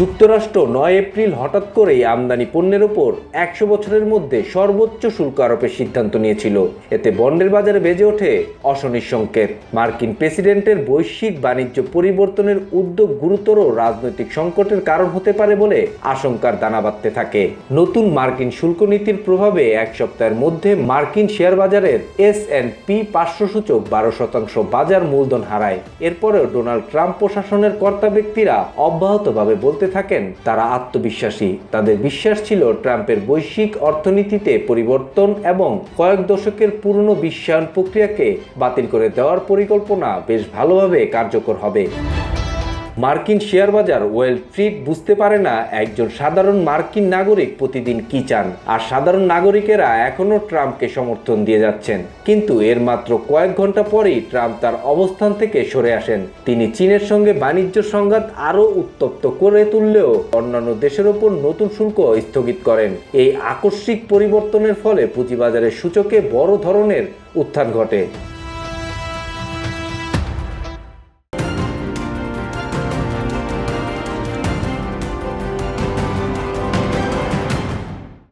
যুক্তরাষ্ট্র নয় এপ্রিল হঠাৎ করেই আমদানি পণ্যের ওপর একশো বছরের মধ্যে সর্বোচ্চ শুল্ক আরোপের সিদ্ধান্ত নিয়েছিল। এতে বন্ডের বাজারে বেজে ওঠে অশনির সংকেত। মার্কিন প্রেসিডেন্টের বৈশ্বিক বাণিজ্য পরিবর্তনের উদ্যোগ গুরুতর রাজনৈতিক সংকটের কারণ হতে পারে বলে আশঙ্কার দানা বাঁধতে থাকে। নতুন মার্কিন শুল্ক নীতির প্রভাবে এক সপ্তাহের মধ্যে মার্কিন শেয়ার বাজারের এস অ্যান্ড পি পাঁচশো সূচক বারো শতাংশ বাজার মূলধন হারায়। এরপরেও ডোনাল্ড ট্রাম্প প্রশাসনের কর্তা ব্যক্তিরা অব্যাহতভাবে বলতে থাকেন, তারা আত্মবিশ্বাসী। তাদের বিশ্বাস ছিল ট্রাম্পের বৈশ্বিক অর্থনীতিতে পরিবর্তন এবং কয়েক দশকের পুরনো বিশ্বায়ন প্রক্রিয়াকে বাতিল করে দেওয়ার পরিকল্পনা বেশ ভালোভাবে কার্যকর হবে। মার্কিন শেয়ার বাজার ওয়েল স্ট্রিট বুঝতে পারে না একজন সাধারণ মার্কিন নাগরিক প্রতিদিন কি চান। আর সাধারণ নাগরিকেরা এখনও ট্রাম্পকে সমর্থন দিয়ে যাচ্ছেন। কিন্তু এর মাত্র কয়েক ঘণ্টা পরেই ট্রাম্প তার অবস্থান থেকে সরে আসেন। তিনি চীনের সঙ্গে বাণিজ্য সংঘাত আরও উত্তপ্ত করে তুললেও অন্যান্য দেশের ওপর নতুন শুল্ক স্থগিত করেন। এই আকস্মিক পরিবর্তনের ফলে পুঁজিবাজারের সূচকে বড় ধরনের উত্থান ঘটে।